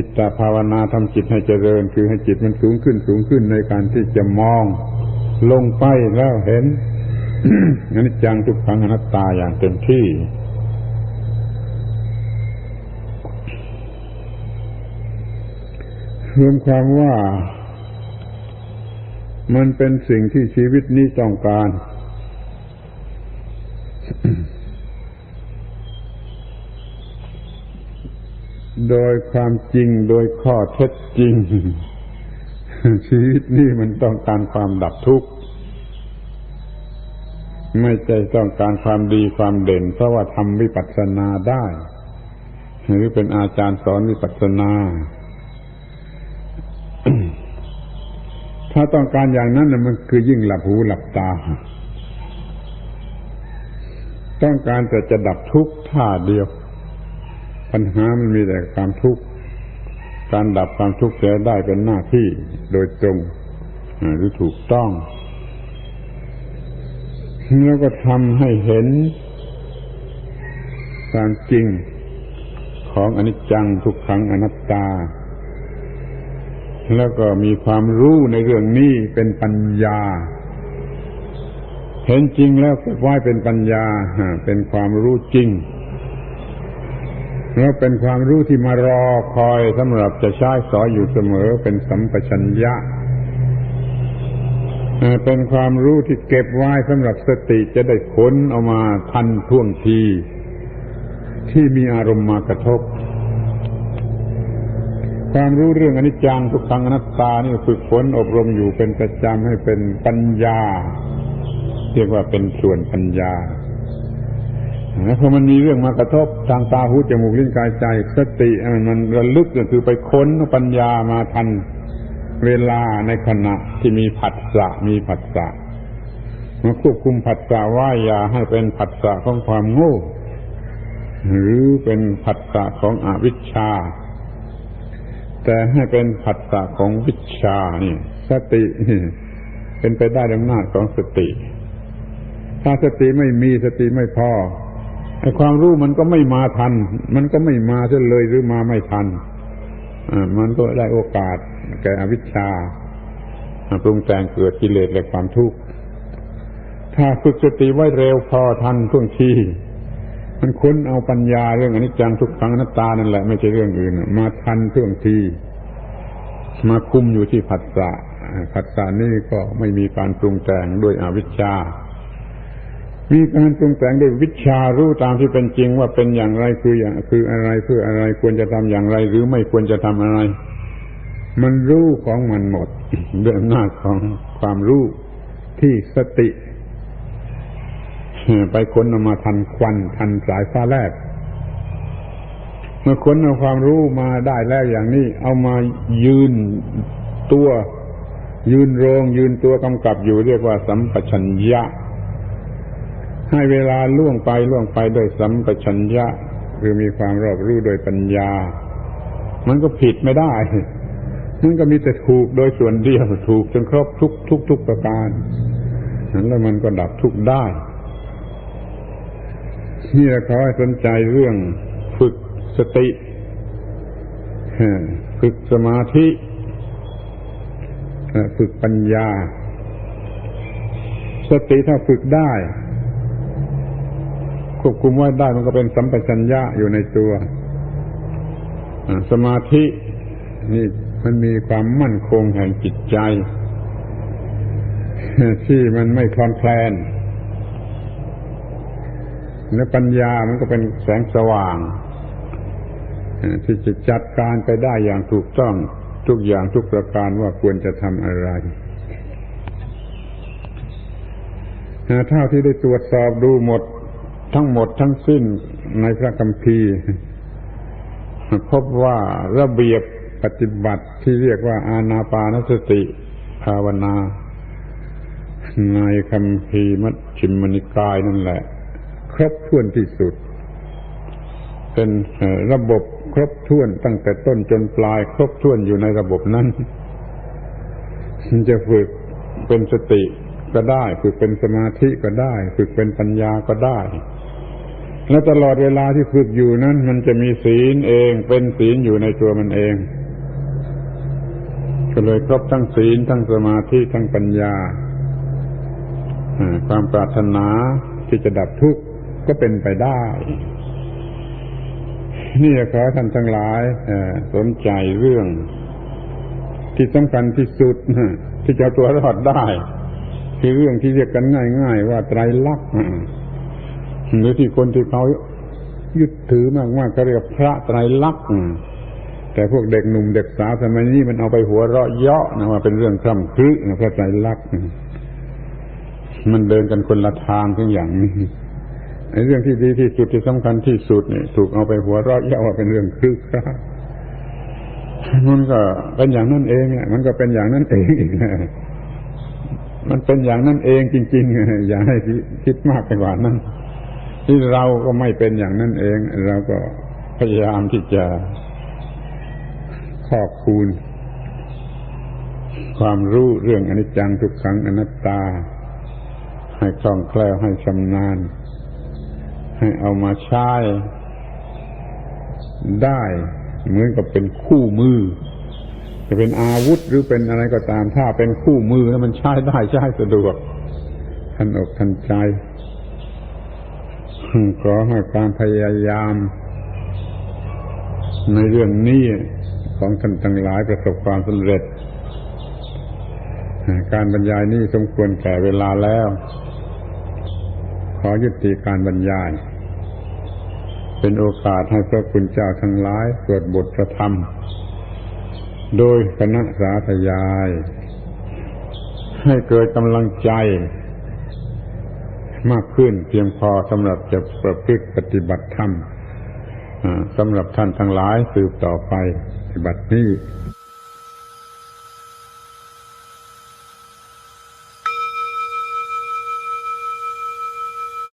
จิตตภาวนาทำจิตให้เจริญ คือให้จิตมันสูงขึ้นสูงขึ้นในการที่จะมอง ลงไปแล้วเห็นอนิจจังทุกขังอนัตตาอย่างเต็มที่รวมความว่ามันเป็นสิ่งที่ชีวิตนี้ต้องการ โดยความจริงโดยข้อเท็จจริง ชีวิตนี้มันต้องการความดับทุกข์ ไม่ใช่ต้องการความดีความเด่น เพราะว่าทำวิปัสสนาได้ หรือเป็นอาจารย์สอนวิปัสสนา ถ้าต้องการอย่างนั้นมันคือยิ่งหลับหูหลับตา ต้องการแต่จะดับทุกข์ท่าเดียว ปัญหามันมีแต่ความทุกข์การดับความทุกข์จะได้เป็นหน้าที่โดยตรงหรือถูกต้องแล้วก็ทำให้เห็นความจริงของอนิจจังทุกขังอนัตตา แล้วก็มีความรู้ในเรื่องนี้เป็นปัญญา เห็นจริงแล้วเก็บไว้เป็นปัญญาเป็นความรู้จริง แล้วเป็นความรู้ที่มารอคอยสำหรับจะใช้สอยอยู่เสมอเป็นสัมปชัญญะเป็นความรู้ที่เก็บไว้สำหรับสติจะได้ค้นเอามาทันท่วงที ที่มีอารมณ์มากระทบ ความรู้เรื่องอนิจจังทุกขังอนัตตานี่ฝึกฝนอบรมอยู่เป็นประจำให้เป็นปัญญา เรียกว่าเป็นส่วนปัญญา พอมันมีเรื่องมากระทบทางตาหูจมูกลิ้นกายใจ สติมันระลึกก็คือไปค้นปัญญามาทันเวลาในขณะที่มีผัสสะมีผัสสะมาควบคุมผัสสะว่าอย่าให้เป็นผัสสะของความโง่หรือเป็นผัสสะของอวิชชา แต่ให้เป็นผัสสะของวิชานี่สติเป็นไปได้อำนาจของสติ ถ้าสติไม่มีสติไม่พอ ไอ้ความรู้มันก็ไม่มาทัน มันก็ไม่มาเสียเลยหรือมาไม่ทันมันก็ได้โอกาสแก่อวิชชาปรุงแต่งเกิดกิเลสและความทุกข์ถ้าฝึกสติไว้เร็วพอทันท่วงทีมันค้นเอาปัญญาเรื่องอนิจจังทุกขังนัตตานั่นแหละไม่ใช่เรื่องอื่น มาทันท่วงทีมาคุมอยู่ที่ผัสสะผัสสะนี่ก็ไม่มีการปรุงแต่งด้วยอวิชชา มีการปรุงแต่งด้วยวิชารู้ตามที่เป็นจริงว่าเป็นอย่างไรคืออย่างคืออะไรเพื่ออะไรควรจะทำอย่างไร หรือไม่ควรจะทำอะไร มันรู้ของมันหมดด้วยอำนาจของความรู้ที่สติไปค้นออกมาทันควันทันสายฟ้าแลบเมื่อค้นเอาความรู้มาได้แล้วอย่างนี้ เอามายืนตัว ยืนโรง ยืนตัวกำกับอยู่เรียกว่าสัมปชัญญะ ให้เวลาล่วงไปล่วงไปโดยสัมปชัญญะคือมีความรอบรู้โดยปัญญา มันก็ผิดไม่ได้ มันก็มีแต่ถูกโดยส่วนเดียวถูกจนครบทุกทุกทุกประการนั้นแล้วมันก็ดับทุกได้ นี่เราขอให้สนใจเรื่องฝึกสติฝึกสมาธิฝึกปัญญา สติถ้าฝึกได้ ควบคุมไว้ได้มันก็เป็นสัมปชัญญะอยู่ในตัว สมาธินี่มันมีความมั่นคงแห่งจิตใจ ที่มันไม่คลอนแคลนและปัญญามันก็เป็นแสงสว่าง ที่จะจัดการไปได้อย่างถูกต้องทุกอย่างทุกประการว่าควรจะทำอะไรเท่าที่ได้ตรวจสอบดูหมด ทั้งหมดทั้งสิ้นในพระคัมภีร์พบว่าระเบียบปฏิบัติที่เรียกว่าอาณาปานสติภาวนา ในคำพีมัชฌิมนิกายนั่นแหละ ครบถ้วนที่สุด เป็นระบบครบถ้วนตั้งแต่ต้นจนปลาย ครบถ้วนอยู่ในระบบนั้นจะฝึกเป็นสติ ก็ได้ ฝึกเป็นสมาธิก็ได้ ฝึกเป็นปัญญาก็ได้ และตลอดเวลาที่ฝึกอยู่นั้น มันจะมีศีลเอง เป็นศีลอยู่ในตัวมันเอง ก็เลยครบทั้งศีลทั้งสมาธิทั้งปัญญาความปรารถนาที่จะดับทุกข์ก็เป็นไปได้ นี่ขอท่านทั้งหลายสนใจเรื่อง ที่สำคัญที่สุดที่จะตัวรอดได้ คือเรื่องที่เรียกกันง่าย ๆ ว่าไตรลักษณ์หรือที่คนที่เขายึดถือมากๆก็เรียกพระไตรลักษณ์แต่พวกเด็กหนุ่มเด็กสาวสมัยนี้มันเอาไปหัวเราะเยาะนะว่าเป็นเรื่องคร่ำครึนะพระไตรลักษณ์มันเดินกันคนละทางทั้งอย่างนี้ไอ้เรื่องที่ดีที่สุดที่สำคัญที่สุดเนี่ยถูกเอาไปหัวเราะเยาะว่าเป็นเรื่องครึกคร้ามันก็เป็นอย่างนั้นเองอะมันก็เป็นอย่างนั้นเอง มันเป็นอย่างนั้นเองจริง ๆ อย่าให้คิดมากไปกว่านั้น ที่เราก็ไม่เป็นอย่างนั้นเอง เราก็พยายามที่จะขอบคูณ ความรู้เรื่องอนิจจังทุกขังอนัตตา ให้คล่องแคล่วให้ชำนาญ ให้เอามาใช้ได้ เหมือนกับเป็นคู่มือ จะเป็นอาวุธหรือเป็นอะไรก็ตาม ถ้าเป็นคู่มือแล้วมันใช้ได้ใช้สะดวกทันอกทันใจขอให้ความพยายาม ในเรื่องนี้ของท่านทั้งหลายประสบความสำเร็จ การบรรยายนี้สมควรแก่เวลาแล้ว ขอยุติการบรรยาย เป็นโอกาสให้พระคุณเจ้าทั้งหลายสวดบทพระธรรม โดยคณะสาธยาย ให้เกิดกำลังใจ มากขึ้นเพียงพอสำหรับจะประพฤติปฏิบัติธรรมอ่าสำหรับท่านทั้งหลายสืบต่อไปปฏิบัตินี้